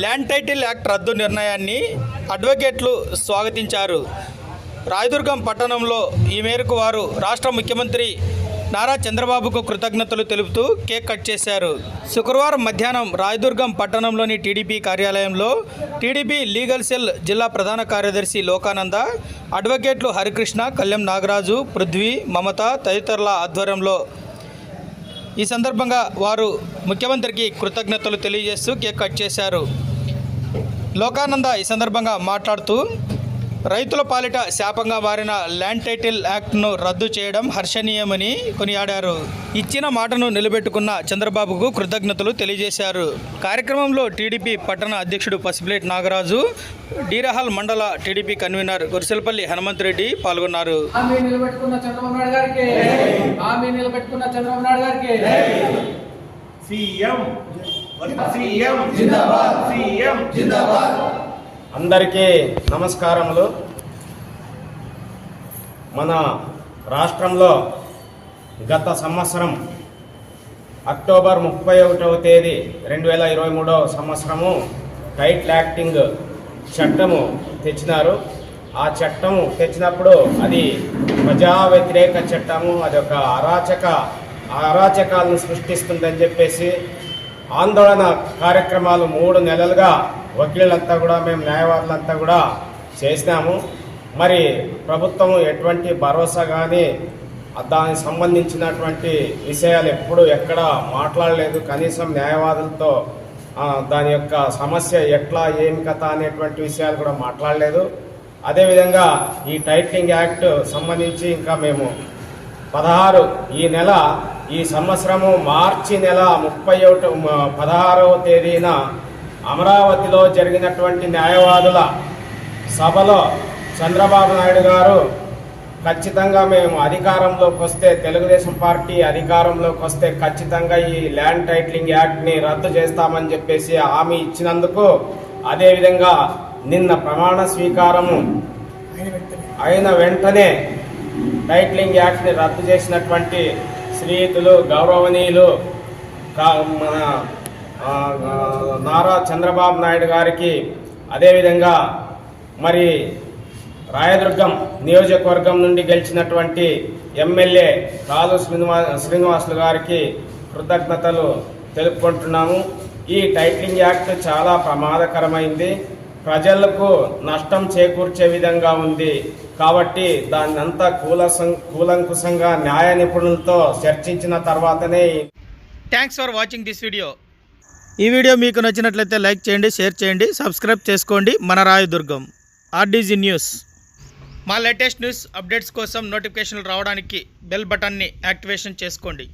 Land title act రద్దు నిర్ణయాన్ని అడ్వకేట్లు స్వాగతించారు. రాయదుర్గం పట్టణంలో ఈ మేరకు వారు రాష్ట్ర ముఖ్యమంత్రి నారా చంద్రబాబుకు కృతజ్ఞతలు తెలుపుతూ కేక్ కట్ చేశారు. శుక్రవారం మధ్యాహ్నం రాయదుర్గం పట్టణంలోని టీడీపీ కార్యాలయంలో టీడీపీ లీగల్ సెల్ జిల్లా ప్రధాన కార్యదర్శి లోకానంద అడ్వకేట్లు హరికృష్ణ కళ్యాణ్ నాగరాజు పృథ్వీ మమత తదితరుల ఆధ్వర్యంలో ఈ సందర్భంగా వారు ముఖ్యమంత్రికి కృతజ్ఞతలు తెలియజేస్తూ కేక్ కట్ చేశారు. లోకానంద ఈ సందర్భంగా మాట్లాడుతూ రైతుల పాలిట శాపంగా మారిన ల్యాండ్ టైటిల్ యాక్ట్ను రద్దు చేయడం హర్షణీయమని కొనియాడారు. ఇచ్చిన మాటను నిలబెట్టుకున్న చంద్రబాబుకు కృతజ్ఞతలు తెలియజేశారు. కార్యక్రమంలో టీడీపీ పట్టణ అధ్యక్షుడు పసిపిలేట్ నాగరాజు డీరహల్ మండల టీడీపీ కన్వీనర్ గురిసెలపల్లి హనుమంత్ రెడ్డి పాల్గొన్నారు. హామీ నిలబెట్టుకున్న చంద్రబాబు నాయుడు గారికి. సీఎం. సీఎం. జిందాబాద్. సీఎం. జిందాబాద్. అందరికీ నమస్కారములు. మన రాష్ట్రంలో గత సంవత్సరం అక్టోబర్ ముప్పై ఒకటవ తేదీ రెండు వేల ఇరవై మూడవ సంవత్సరము టైటిల్ యాక్టింగ్ చట్టము తెచ్చినారు. ఆ చట్టం తెచ్చినప్పుడు అది ప్రజా వ్యతిరేక చట్టము అది ఒక అరాచక అరాచకాలను సృష్టిస్తుందని చెప్పేసి ఆందోళన కార్యక్రమాలు మూడు నెలలుగా వకీళ్ళంతా కూడా మేము న్యాయవాదులంతా కూడా చేసినాము. మరి ప్రభుత్వం ఎటువంటి భరోసా కానీ దానికి సంబంధించినటువంటి విషయాలు ఎప్పుడు ఎక్కడ మాట్లాడలేదు. కనీసం న్యాయవాదులతో దాని యొక్క సమస్య ఎట్లా ఏమి కథ అనేటువంటి విషయాలు కూడా మాట్లాడలేదు. అదేవిధంగా ఈ టైటిలింగ్ యాక్ట్ సంబంధించి ఇంకా మేము పదహారు ఈ నెల ఈ సంవత్సరము మార్చి నెల ముప్పై ఒకటి పదహారవ తేదీన అమరావతిలో జరిగినటువంటి న్యాయవాదుల సభలో చంద్రబాబు నాయుడు గారు ఖచ్చితంగా మేము అధికారంలోకి వస్తే తెలుగుదేశం పార్టీ అధికారంలోకి వస్తే ఖచ్చితంగా ఈ ల్యాండ్ టైటిలింగ్ యాక్ట్ని రద్దు చేస్తామని చెప్పేసి హామీ ఇచ్చినందుకు అదేవిధంగా నిన్న ప్రమాణ స్వీకారము అయిన వెంటనే టైటిలింగ్ యాక్ట్ని రద్దు చేసినటువంటి శ్రీయుతులు గౌరవనీయులు కా- మన నారా చంద్రబాబు నాయుడు గారికి అదేవిధంగా మరి రాయదుర్గం నియోజకవర్గం నుండి గెలిచినటువంటి ఎమ్మెల్యే కాలు శ్రీనివా శ్రీనివాసులు గారికి కృతజ్ఞతలు తెలుపుకుంటున్నాము. ఈ టైటిలింగ్ యాక్ట్ చాలా ప్రమాదకరమైంది. ప్రజలకు నష్టం చేకూర్చే విధంగా ఉంది. కాబట్టి దాన్ని అంతా కూలసం కూలంకుశంగా న్యాయ నిపుణులతో చర్చించిన తర్వాతనే thanks for watching this video ఈ వీడియో మీకు నచ్చినట్లయితే లైక్ చేయండి షేర్ చేయండి సబ్స్క్రైబ్ చేసుకోండి. మన రాయదుర్గం ఆర్డీజీ న్యూస్. మా లేటెస్ట్ న్యూస్ అప్డేట్స్ కోసం నోటిఫికేషన్లు రావడానికి బెల్ బటన్ని యాక్టివేషన్ చేసుకోండి.